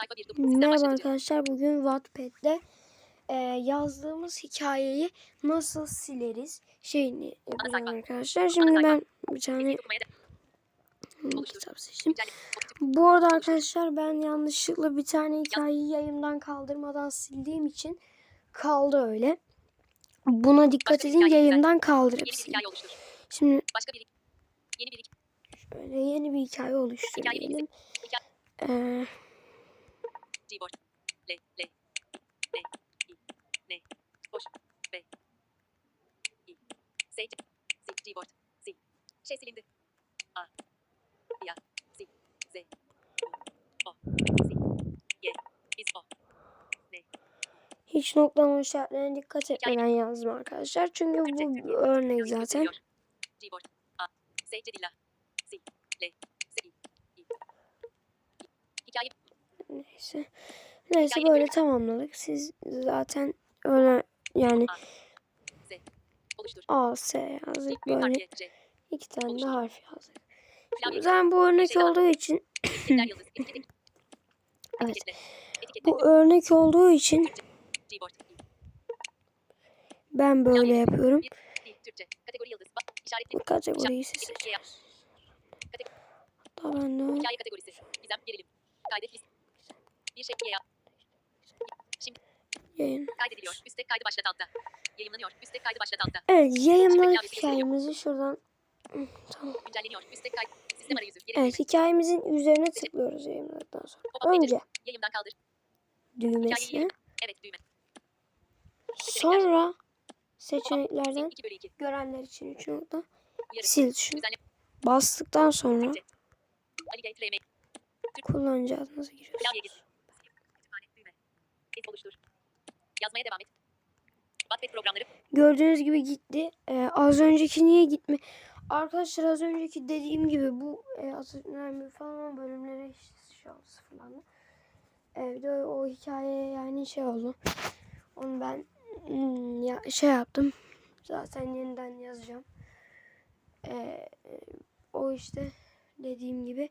Sayfa 1. Sistem Merhaba arkadaşlar. Bugün Wattpad'de e, yazdığımız hikayeyi nasıl sileriz şeyini yapacağım arkadaşlar. Şimdi ben bir tane hmm, kitap seçtim. Bu arada arkadaşlar ben yanlışlıkla bir tane hikayeyi yayından kaldırmadan sildiğim için kaldı öyle. Buna dikkat edin hikaye yayından kaldırıp oluştur. Şimdi şöyle yeni bir hikaye oluştur Hikaye diyelim. Hikaye. Ee. L. L. N. I. N. Boş. B. I. S. C. Z. Keyboard. Z. Şey silindi. A. Ya. Z. Z. O. Z. Y. Biz o. N. hiç notlama işaretlerine dikkat etmeden yazdım arkadaşlar. Çünkü bu örnek zaten. Keyboard. A. S. C. Dilla. Z. L. S. I. I. Hikaye. Neyse. Neyse böyle tamamladık. Siz zaten öyle yani. A, S yazdık böyle iki tane de harf yazdık. Zaten bu örnek olduğu için evet. Bu örnek olduğu için ben böyle yapıyorum. Kategoriyi yap. Hatta ben de Hikaye kategorisi. Gizem. Gerilim. Kaydet list. Bir yap. Yayın. kaydediliyor. Üstte kaydı başlat altta. Yayınlanıyor. Üstte kaydı başlat altta. Evet yayınladık hikayemizi şuradan. Tamam. Güncelleniyor. Üstte kaydı. Sistem arayüzü. Evet hikayemizin üzerine tıklıyoruz yayınladıktan sonra. Önce Yayından kaldır. düğmesine Evet düğme. sonra seçeneklerden 2 bölü 2. görenler için 3 nokta sil Düzenle. bastıktan sonra kullanıcı adınızı giriyorsunuz. Yazmaya devam et. Wattpad programları. Gördüğünüz gibi gitti. Ee, az önceki niye gitme? Arkadaşlar az önceki dediğim gibi bu e, Atatürk'ün falan bölümleri işte şey oldu sıfırlandı. De o hikaye yani şey oldu. Onu ben hmm, ya şey yaptım. Zaten yeniden yazacağım. Ee, o işte dediğim gibi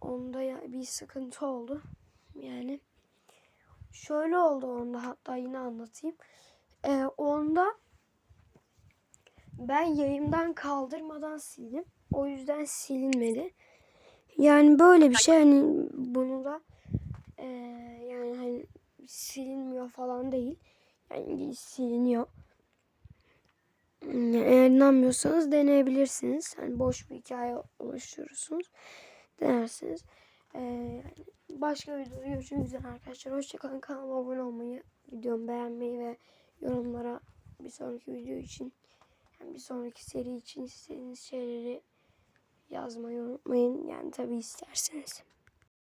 onda ya bir sıkıntı oldu. Yani şöyle oldu onda hatta yine anlatayım. Ee, onda ben yayımdan kaldırmadan sildim. O yüzden silinmedi. Yani böyle bir şey hani bunu da ee, yani hani silinmiyor falan değil. Yani siliniyor. Yani eğer inanmıyorsanız deneyebilirsiniz. Hani boş bir hikaye oluşturursunuz. Denersiniz. Ee, başka videoda görüşmek üzere arkadaşlar. Hoşçakalın. Kanalıma abone olmayı, videomu beğenmeyi ve yorumlara bir sonraki video için yani bir sonraki seri için istediğiniz şeyleri yazmayı unutmayın. Yani tabi isterseniz.